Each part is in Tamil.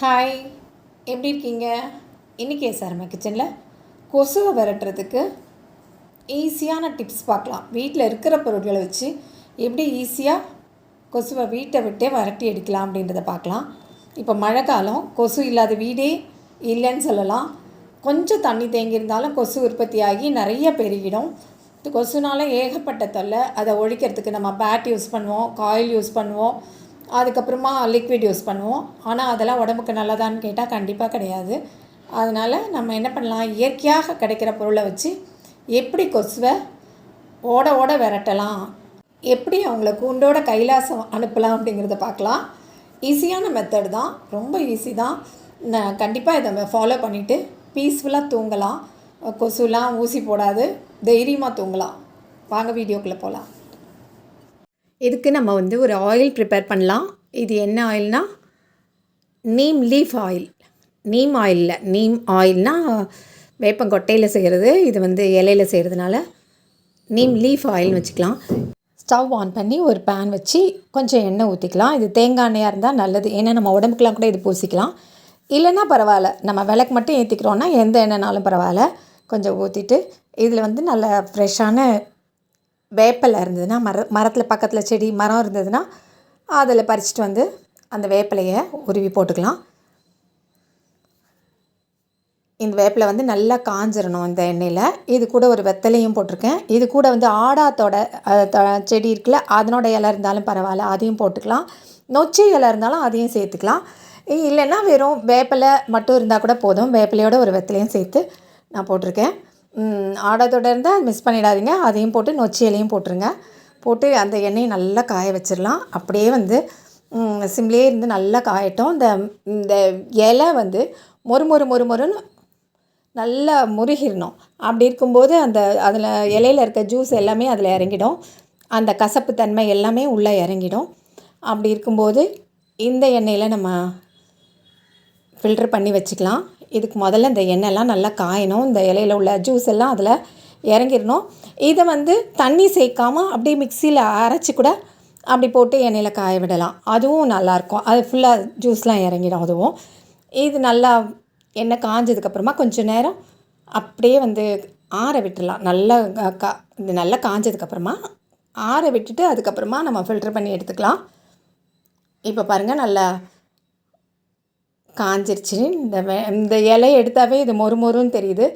ஹாய் எப்படி இருக்கீங்க? இன்றைக்கி எஸ்ஆர்எம் கிச்சனில் கொசுவை விரட்டுறதுக்கு ஈஸியான டிப்ஸ் பார்க்கலாம். வீட்டில் இருக்கிற பொருட்களை வச்சு எப்படி ஈஸியாக கொசுவை வீட்டை விட்டே விரட்டி எடுக்கலாம் அப்படின்றத பார்க்கலாம். இப்போ மழை காலம் கொசு இல்லாத வீடே இல்லைன்னு சொல்லலாம். கொஞ்சம் தண்ணி தேங்கியிருந்தாலும் கொசு உற்பத்தி ஆகி நிறைய பெருகிடும். கொசுனால் கொசுனால ஏகப்பட்ட தொல்லை அதை ஒழிக்கிறதுக்கு நம்ம பேட் யூஸ் பண்ணுவோம் காயில் யூஸ் பண்ணுவோம். அதுக்கப்புறமா லிக்விட் யூஸ் பண்ணுவோம். ஆனால் அதெல்லாம் உடம்புக்கு நல்லதான்னு கேட்டால் கண்டிப்பாக கிடையாது. அதனால் நம்ம என்ன பண்ணலாம்? இயற்கையாக கிடைக்கிற பொருளை வச்சு எப்படி கொசுவை ஓட ஓட விரட்டலாம்? எப்படி அவங்கள கூண்டோட கைலாசம் அனுப்பலாம் அப்படிங்கிறத பார்க்கலாம். ஈஸியான மெத்தட் தான். ரொம்ப ஈஸி தான். நான் கண்டிப்பாக இதை ஃபாலோ பண்ணிவிட்டு பீஸ்ஃபுல்லாக தூங்கலாம். கொசுலாம் ஊசி போடாது. தைரியமாக தூங்கலாம். வாங்க வீடியோக்குள்ளே போகலாம் இதுக்கு நம்ம வந்து ஒரு ஆயில் ப்ரிப்பேர் பண்ணலாம். இது என்ன ஆயில்னா நீம் லீஃப் ஆயில் நீம் ஆயிலில் நீம் ஆயில்னா வேப்பங்கொட்டையில் செய்கிறது இது வந்து இலையில் செய்கிறதுனால நீம் லீஃப் ஆயில்னு வச்சுக்கலாம். ஸ்டவ் ஆன் பண்ணி ஒரு பேன் வச்சு கொஞ்சம் எண்ணெய் ஊற்றிக்கலாம் இது தேங்காய் எண்ணெயாக இருந்தால் நல்லது. ஏன்னா நம்ம உடம்புக்குலாம் கூட இது பூசிக்கலாம். இல்லைன்னா பரவாயில்ல. நம்ம விளக்கு மட்டும் ஏற்றிக்கிறோன்னா எந்த எண்ணெய்னாலும் பரவாயில்ல. கொஞ்சம் ஊற்றிட்டு இதில் வந்து நல்ல ஃப்ரெஷ்ஷான வேப்பிலை இருந்ததுன்னா மர மரத்தில் பக்கத்தில் செடி மரம் இருந்ததுன்னா அதில் பறிச்சுட்டு வந்து அந்த வேப்பிலையை உருவி போட்டுக்கலாம். இந்த வேப்பிலை வந்து நல்லா காஞ்சிடணும் இந்த எண்ணெயில். இது கூட ஒரு வெத்தலையும் போட்டிருக்கேன். இது கூட வந்து ஆடாத்தோட த- செடி இருக்குல்ல அதனோட இலை இருந்தாலும் பரவாயில்ல அதையும் போட்டுக்கலாம். நொச்சி இலை இருந்தாலும் அதையும் சேர்த்துக்கலாம். இல்லைன்னா வெறும் வேப்பிலை மட்டும் இருந்தால் கூட போதும். வேப்பிலையோட ஒரு வெத்தலையும் சேர்த்து நான் போட்டிருக்கேன். ஆடை தொடர்ந்தால் மிஸ் பண்ணிடாதீங்க. அதையும் போட்டு நொச்சி இலையும் போட்டுருங்க. போட்டு அந்த எண்ணெயை நல்லா காய வச்சிடலாம். அப்படியே வந்து சிம்லேயே இருந்து நல்லா காயட்டும். இந்த இந்த இலை வந்து மொறு மொறு மொறு மொறுன்னு நல்லா முருகிடணும் அப்படி இருக்கும்போது அந்த அதில் இலையில இருக்க ஜூஸ் எல்லாமே அதில் இறங்கிடும். அந்த கசப்பு தன்மை எல்லாமே உள்ளே இறங்கிடும். அப்படி இருக்கும்போது இந்த எண்ணெயில் நம்ம ஃபில்டர் பண்ணி வச்சுக்கலாம். இதுக்கு முதல்ல இந்த எண்ணெய்லாம் நல்லா காயணும். இந்த இலையில உள்ள ஜூஸ் எல்லாம் அதில் இறங்கிடணும். இதை வந்து தண்ணி சேர்க்காம அப்படியே மிக்சியில் அரைச்சி கூட அப்படி போட்டு எண்ணெயில் காய விடலாம். அதுவும் நல்லாயிருக்கும் அது ஃபுல்லாக ஜூஸ்லாம் இறங்கிடும் அதுவும். இது நல்லா எண்ணெய் காஞ்சதுக்கப்புறமா கொஞ்சம் நேரம் அப்படியே வந்து ஆற விட்டுடலாம். நல்லா கா இது நல்லா காஞ்சதுக்கப்புறமா ஆற விட்டுட்டு அதுக்கப்புறமா நம்ம ஃபில்டர் பண்ணி எடுத்துக்கலாம். இப்போ பாருங்கள் நல்லா காஞ்சிருச்சு இந்த வே இந்த இலையை எடுத்தாவே இது மொறு மொறுன்னு தெரியுது.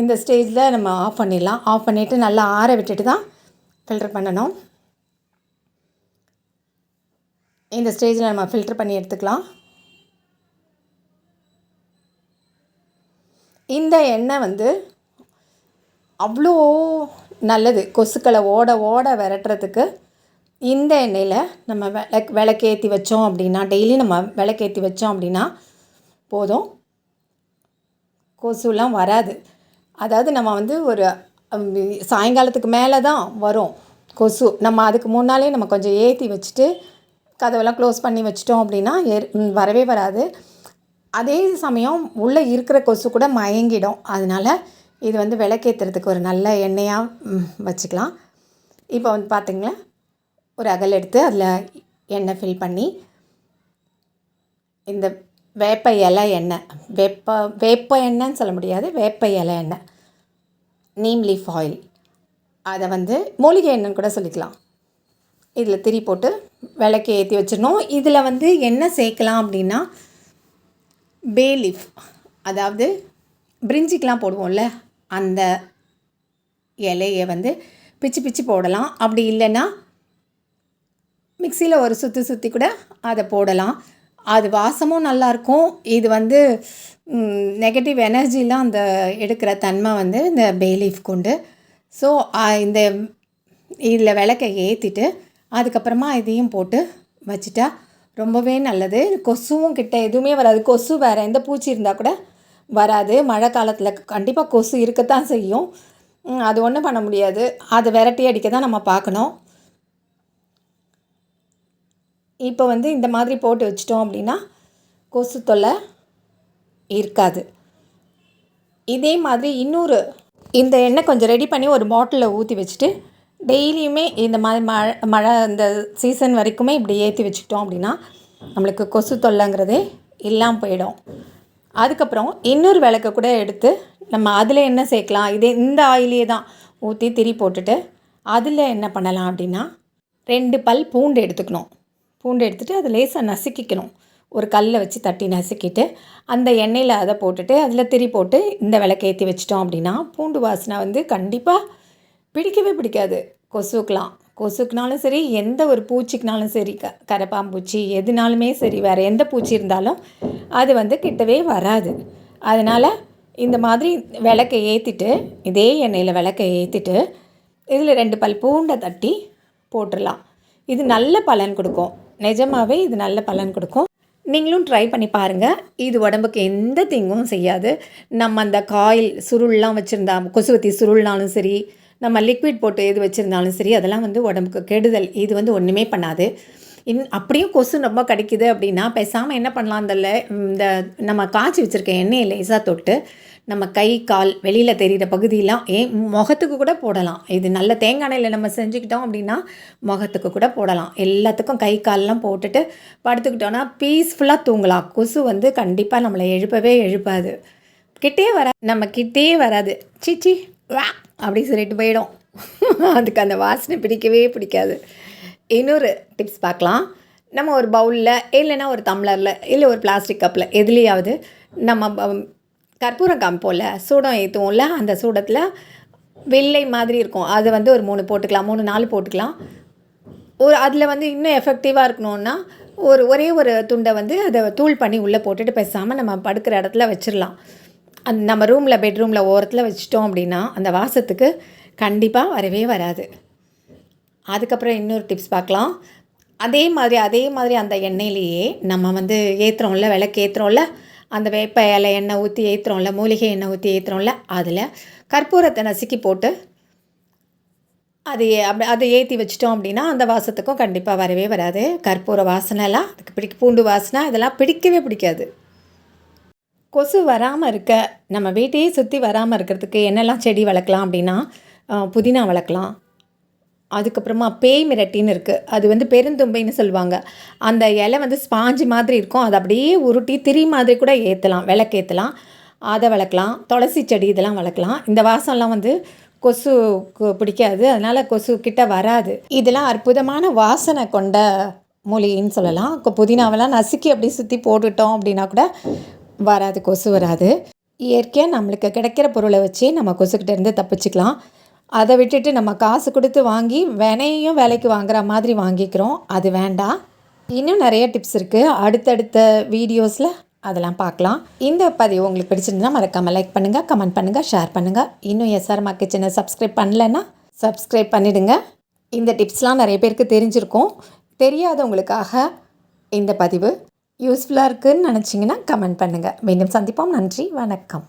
இந்த ஸ்டேஜில் நம்ம ஆஃப் பண்ணிடலாம். ஆஃப் பண்ணிவிட்டு நல்லா ஆற விட்டுட்டு தான் ஃபில்ட்ரு பண்ணணும். இந்த ஸ்டேஜில் நம்ம ஃபில்டர் பண்ணி எடுத்துக்கலாம். இந்த எண்ணெய் வந்து அவ்வளோ நல்லது. கொசுக்களை ஓட ஓட விரட்டுறதுக்கு இந்த எண்ணெயில் நம்ம விளக் விளக்கேற்றி வச்சோம் அப்படின்னா டெய்லி நம்ம விளக்கேற்றி வச்சோம் அப்படின்னா போதும். கொசுலாம் வராது. அதாவது நம்ம வந்து ஒரு சாயங்காலத்துக்கு மேலே தான் வரும் கொசு. நம்ம அதுக்கு முன்னாலே நம்ம கொஞ்சம் ஏற்றி வச்சுட்டு கதவெல்லாம் க்ளோஸ் பண்ணி வச்சிட்டோம் அப்படின்னா வரவே வராது. அதே சமயம் உள்ளே இருக்கிற கொசு கூட மயங்கிடும். அதனால் இது வந்து விளக்கேற்றுறதுக்கு ஒரு நல்ல எண்ணெயாக வச்சுக்கலாம். இப்போ வந்து பார்த்திங்களா ஒரு அகல் எடுத்து அதில் எண்ணெய் ஃபில் பண்ணி இந்த வேப்ப இலை எண்ணெய். வேப்ப வேப்ப எண்ணெய்ன்னு சொல்ல முடியாது வேப்ப இலை எண்ணெய். நீம் லீஃப் ஆயில் அதை வந்து மூலிகை எண்ணெய்னு கூட சொல்லிக்கலாம். இதில் திரி போட்டு விளக்கு ஏற்றி வச்சிடணும். இதில் வந்து என்ன சேர்க்கலாம் அப்படின்னா பே லீஃப் அதாவது பிரிஞ்சிக்கெலாம் போடுவோம்ல அந்த இலையை வந்து பிச்சு பிச்சு போடலாம். அப்படி இல்லைன்னா மிக்சியில் ஒரு சுற்றி சுற்றி கூட அதை போடலாம். அது வாசமும் நல்லாயிருக்கும் இது வந்து நெகட்டிவ் எனர்ஜிலாம் அந்த எடுக்கிற தன்மை வந்து இந்த பேலீஃப் கொண்டு ஸோ இந்த இதில் விளக்கை ஏற்றிட்டு அதுக்கப்புறமா இதையும் போட்டு வச்சுட்டா ரொம்பவே நல்லது. கொசுவும் கிட்ட எதுவுமே வராது. கொசு வேறு எந்த பூச்சி இருந்தால் கூட வராது. மழை காலத்தில் கண்டிப்பாக கொசு இருக்கத்தான் செய்யும். அது ஒன்றும் பண்ண முடியாது. அதை விரட்டி அடிக்க தான் நம்ம பார்க்கணும். இப்போ வந்து இந்த மாதிரி போட்டு வச்சிட்டோம் அப்படின்னா கொசு தொல்லை இருக்காது. இதே மாதிரி இன்னொரு இந்த எண்ணெய் கொஞ்சம் ரெடி பண்ணி ஒரு பாட்டிலில் ஊற்றி வச்சுட்டு டெய்லியுமே இந்த மாதிரி மழை மழை இந்த சீசன் வரைக்குமே இப்படி ஏற்றி வச்சுக்கிட்டோம் அப்படின்னா நம்மளுக்கு கொசு தொல்லைங்கிறதே எல்லாம் போயிடும். அதுக்கப்புறம் இன்னொரு விளக்க கூட எடுத்து நம்ம அதில் என்ன சேர்க்கலாம் இதே இந்த ஆயிலே தான் ஊற்றி திரி போட்டுட்டு அதில் என்ன பண்ணலாம் அப்படின்னா ரெண்டு பல் பூண்டு எடுத்துக்கணும். பூண்டு எடுத்துகிட்டு அதை லேசாக நசுக்கிக்கணும். ஒரு கல்லை வச்சு தட்டி நசுக்கிட்டு அந்த எண்ணெயில் அதை போட்டுட்டு அதில் திரி போட்டு இந்த விளக்க ஏற்றி வச்சிட்டோம் அப்படின்னா பூண்டு வாசனை வந்து கண்டிப்பாக பிடிக்கவே பிடிக்காது. கொசுக்கெலாம் கொசுக்குனாலும் சரி எந்த ஒரு பூச்சிக்குனாலும் சரி க கரப்பாம்பூச்சி எதுனாலுமே சரி வேறு எந்த பூச்சி இருந்தாலும் அது வந்து கிட்டவே வராது. அதனால் இந்த மாதிரி விளக்கை ஏற்றிட்டு இதே எண்ணெயில் விளக்கை ஏற்றிட்டு இதில் ரெண்டு பல் பூண்டை தட்டி போட்டுடலாம். இது நல்ல பலன் கொடுக்கும். நிஜமாகவே இது நல்ல பலன் கொடுக்கும். நீங்களும் ட்ரை பண்ணி பாருங்கள் இது உடம்புக்கு எந்த தீங்கும் செய்யாது. நம்ம அந்த காயில் சுருள்லாம் வச்சுருந்தா கொசுவத்தி சுருள்னாலும் சரி நம்ம லிக்விட் போட்டு எது வச்சுருந்தாலும் சரி அதெல்லாம் வந்து உடம்புக்கு கெடுதல். இது வந்து ஒன்றுமே பண்ணாது. இன் அப்படியும் கொசு ரொம்ப கிடைக்குது அப்படின்னா பேசாமல் என்ன பண்ணலாம்? அந்த இந்த நம்ம காய்ச்சி வச்சுருக்க எண்ணெயை லேசாக தொட்டு நம்ம கை கால் வெளியில் தெரிகிற பகுதியெலாம் ஏன் முகத்துக்கு கூட போடலாம். இது நல்ல தேங்காய் எண்ணெயில் நம்ம செஞ்சுக்கிட்டோம் அப்படின்னா முகத்துக்கு கூட போடலாம். எல்லாத்துக்கும் கை கால்லாம் போட்டுட்டு படுத்துக்கிட்டோன்னா பீஸ்ஃபுல்லாக தூங்கலாம். கொசு வந்து கண்டிப்பாக நம்மளை எழுப்பவே எழுப்பாது. கிட்டே வர நம்ம கிட்டே வராது. சீச்சி வா அப்படி சொல்லிட்டு போயிடும். அதுக்கு அந்த வாசனை பிடிக்கவே பிடிக்காது. இன்னொரு டிப்ஸ் பார்க்கலாம். நம்ம ஒரு பவுலில் இல்லைன்னா ஒரு டம்ளரில் இல்லை ஒரு பிளாஸ்டிக் கப்பில் எதுலேயாவது நம்ம கற்பூரம் காமிப்போம்ல சூடம் ஏற்றுவோம்ல அந்த சூடத்தில் வெள்ளை மாதிரி இருக்கும். அதை வந்து ஒரு மூணு போட்டுக்கலாம் மூணு நாலு போட்டுக்கலாம். ஒரு அதில் வந்து இன்னும் எஃபெக்டிவாக இருக்கணும்னா ஒரு ஒரே ஒரு துண்டை வந்து அதை தூள் பண்ணி உள்ளே போட்டுட்டு பேசாமல் நம்ம படுக்கிற இடத்துல வச்சிடலாம் அந்த நம்ம ரூமில் பெட்ரூமில் ஓரத்தில் வச்சிட்டோம் அப்படின்னா அந்த வாசத்துக்கு கண்டிப்பாக வரவே வராது. அதுக்கப்புறம் இன்னொரு டிப்ஸ் பார்க்கலாம். அதே மாதிரி அதே மாதிரி அந்த எண்ணெயிலேயே நம்ம வந்து ஏற்றுறோம்ல விளக்கு ஏற்றுறோம்ல அந்த வேப்ப இலை எண்ணெய் ஊற்றி ஏற்றுறோம்ல மூலிகை எண்ணெய் ஊற்றி ஏற்றுறோம்ல அதில் கற்பூரத்தை நசுக்கி போட்டு அது அப்படி அதை ஏற்றி வச்சிட்டோம் அப்படின்னா அந்த வாசத்துக்கும் கண்டிப்பாக வரவே வராது. கற்பூர வாசனைலாம் அதுக்கு பிடிக்க பூண்டு வாசனை இதெல்லாம் பிடிக்கவே பிடிக்காது. கொசு வராமல் இருக்க நம்ம வீட்டையே சுற்றி வராமல் இருக்கிறதுக்கு என்னெல்லாம் செடி வளர்க்கலாம் அப்படின்னா புதினா வளர்க்கலாம். அதுக்கப்புறமா பேய் மிரட்டின்னு இருக்குது அது வந்து பெருந்தும்பைன்னு சொல்லுவாங்க. அந்த இலை வந்து ஸ்பாஞ்சு மாதிரி இருக்கும். அதை அப்படியே உருட்டி திரி மாதிரி கூட ஏற்றலாம் விளக்கேற்றலாம் அதை வளர்க்கலாம். துளசி செடி இதெல்லாம் வளர்க்கலாம். இந்த வாசம்லாம் வந்து கொசு பிடிக்காது. அதனால் கொசு கிட்ட வராது. இதெல்லாம் அற்புதமான வாசனை கொண்ட மூலிகைன்னு சொல்லலாம். இப்போ புதினாவெல்லாம் நசுக்கி அப்படி சுற்றி போட்டுட்டோம் அப்படின்னா கூட வராது. கொசு வராது. இயற்கையாக நம்மளுக்கு கிடைக்கிற பொருளை வச்சு நம்ம கொசுக்கிட்டேருந்து தப்பிச்சுக்கலாம். அதை விட்டுட்டு நம்ம காசு கொடுத்து வாங்கி வினையும் விலைக்கு வாங்குற மாதிரி வாங்கிக்கிறோம். அது வேண்டாம். இன்னும் நிறைய டிப்ஸ் இருக்குது அடுத்தடுத்த வீடியோஸில் அதெல்லாம் பார்க்கலாம். இந்த பதிவு உங்களுக்கு பிடிச்சிருந்தா மறக்காமல் லைக் பண்ணுங்கள் கமெண்ட் பண்ணுங்கள் ஷேர் பண்ணுங்கள் இன்னும் எஸ்ஆர்மா கிச்சனை சப்ஸ்கிரைப் பண்ணலைன்னா சப்ஸ்கிரைப் பண்ணிடுங்க. இந்த டிப்ஸ்லாம் நிறைய பேருக்கு தெரிஞ்சிருக்கும். தெரியாதவங்களுக்காக இந்த பதிவு யூஸ்ஃபுல்லாக இருக்குதுன்னு நினச்சிங்கன்னா கமெண்ட் பண்ணுங்கள் மீண்டும் சந்திப்போம். நன்றி வணக்கம்.